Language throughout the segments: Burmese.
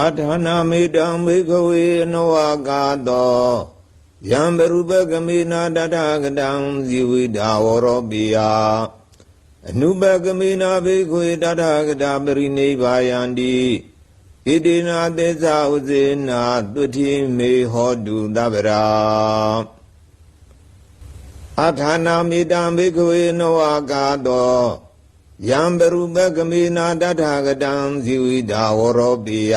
အထာနာမေတံဘေခဝေအနဝကာတောယံဘရုပကမေနာတထကတံဇီဝိတာဝရောပိယအနုပကမေနာဘေခဝေတထကတာပရိနိဗ္ဗာယန္တိဣတိနာသေဇာဥဇေနာတုတိမေဟောတုတဗ္ဗရာအထာနာမေတံဘေခဝေနဝကာတော ယံဘရုပကမေနာတထကတံဇီဝိတာဝရောပိယ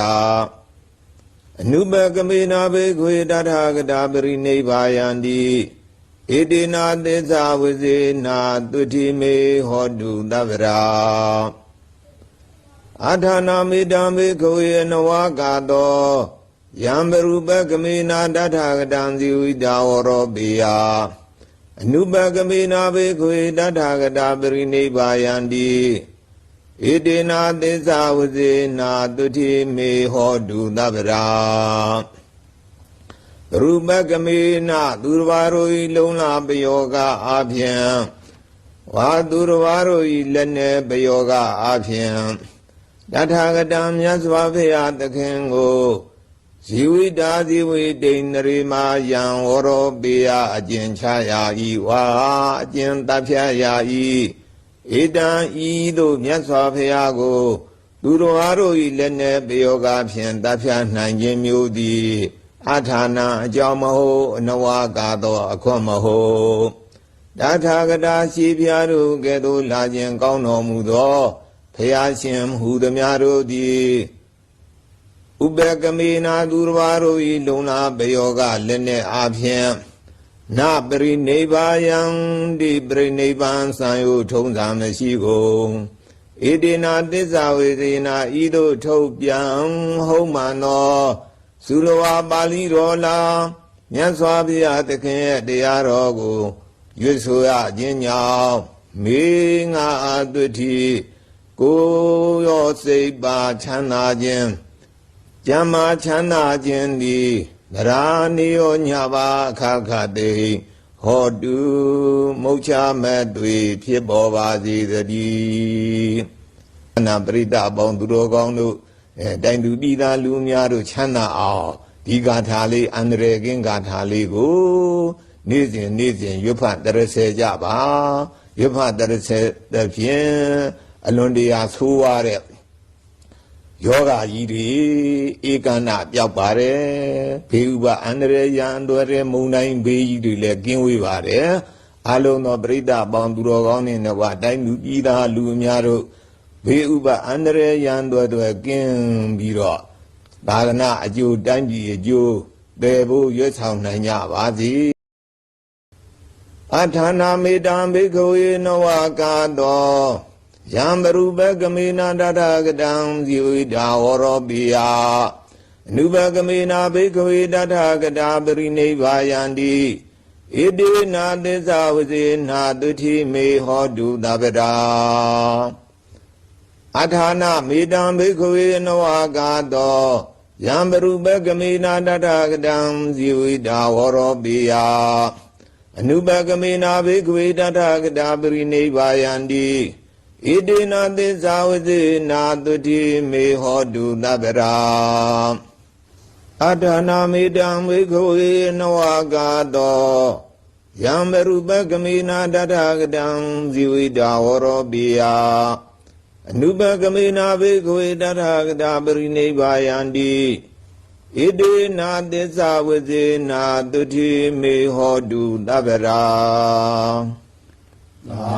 အနုပကမေနာဘေခွေတထာဂတာပရိနိဗ္ဗာယန္တိဣတိနာသစ္စာဝဇေနာတုတိမေဟောတုတဗ္ဗရာအထာနာမေတံဘေခွေနဝကာတောယံဘရုပကမေနာတထာဂတံဇီဝိတာဝရောပိယ အနုပကမေနာဘေခွေတထာဂတာပရိနိဗ္ဗာယန္တိဣတိနာသစ္စာဝဇေနာတုတိမေဟောတုသဗ္ဗရာရူပကမေနသူတော်ဘာတို့ဤလုံလာပယောဂအာဖြင့်ဝါသူတော်ဘာတို့ဤလက်နဲ့ပယောဂအာဖြင့်တထာဂတံမြတ်စွာဘုရားသခင်ကို ဇီဝိတာဇီဝိတိန်နရိမာယံဝရောပေယအကျဉ်ချရာဤဝါအကျဉ်တပ်ဖြတ်ရာဤဧတံဤသို့မြတ်စွာဘုရားကို သူတော်အားတို့၏လက်နှင့်ပယောဂဖြင့်တပ်ဖြတ်နိုင်ခြင်းမျိုးသည်အထာနာအကြောင်းမဟုတ်အနဝကာသောအခွင့်မဟုတ်တထာဂတာရှိဖျားတို့ကဲ့သို့လာခြင်းကောင်းတော်မူသောဖျားရှင်ဟူသည်များတို့သည် ဥပကမေနာသူတော်ဘာတို့၏လုံလာပယောဂလက်နှင့်အားဖြင့်နပရိနိဗ္ဗာယံဒီပရိနိဗ္ဗာန်ဆံယုထုံးစာမရှိကုန်ဣတိနာသစ္စာဝေဇေနာဤသို့ထုတ်ပြန်ဟုတ်မှန်သောသုရဝါပါဠိတော်လာမြတ်စွာဘုရားသခင်ရဲ့တရားတော်ကိုရွတ်ဆိုရခြင်းကြောင့်မေငါအတုတိကိုယ်ရောစိတ်ပါချမ်းသာခြင်း ကျမ်းမာချမ်းသာခြင်းသည်သရာနိယောညပါအခါခတေဟောတုမုတ်ချမဲ့တွေဖြစ်ပေါ်ပါစေသတည်းအနာပရိသအပေါင်းသူတော်ကောင်းတို့အဲတိုင်သူပြည်သားလူများတို့ချမ်းသာအောင်ဒီဂါထာလေးအန္တရာယ်ကင်းဂါထာလေးကိုနေ့စဉ်နေ့စဉ်ရွတ်ဖတ်တရစေကြပါရွတ်ဖတ်တရစေတဲ့ဖြင့်အလွန်တရာဆိုးရတဲ့ ယောဂကြီးတွေဧကန္နပြောက်ပါတယ်ဘေးဥပအန္တရာယ်ရန်တော်တဲ့မုန်တိုင်းဘေးကြီးတွေလည်းကင်းဝေးပါတယ်အလုံးသောပရိသတ်ပေါင်းသူတော်ကောင်းတွေနဲ့ကတိုင်းလူပြည်သားလူအများတို့ဘေးဥပအန္တရာယ်ရန်တော်တွေကင်းပြီးတော့သာသနာအကျိုးတိုင်းပြည်အကျိုးတည်ဖို့ရွတ်ဆောင်နိုင်ကြပါစေအထာနာမေတံဘိခဝေနဝကာတော ယံဘရုပကမေနာတထကတံဇီဝိတာဝရောပိယအနုပကမေနာဘိခဝေတထကတာပရိနိဗ္ဗာယန္တိဣတိနာသစ္စာဝဇေနာတုတိမေဟောတုတဗ္ဗရာအထာနာမေတံဘိခဝေနဝကာတောယံဘရုပကမေနာတထကတံဇီဝိတာဝရောပိယအနုပကမေနာဘိခဝေတထကတာပရိနိဗ္ဗာယန္တိ ဣတိနာသစ္စာဝဇေနာတုတိမေဟောတုတဗ္ဗရာအတ္တနာမေတံဝိခဝေနဝကာတောယံဘရုပကမေနာတထကတံဇီဝိတာဝရောပိယအနုပကမေနာဘိခဝေတထကတာပရိနိဗ္ဗာယန္တိဣတိနာသစ္စာဝဇေနာတုတိမေဟောတုတဗ္ဗရာ Amen.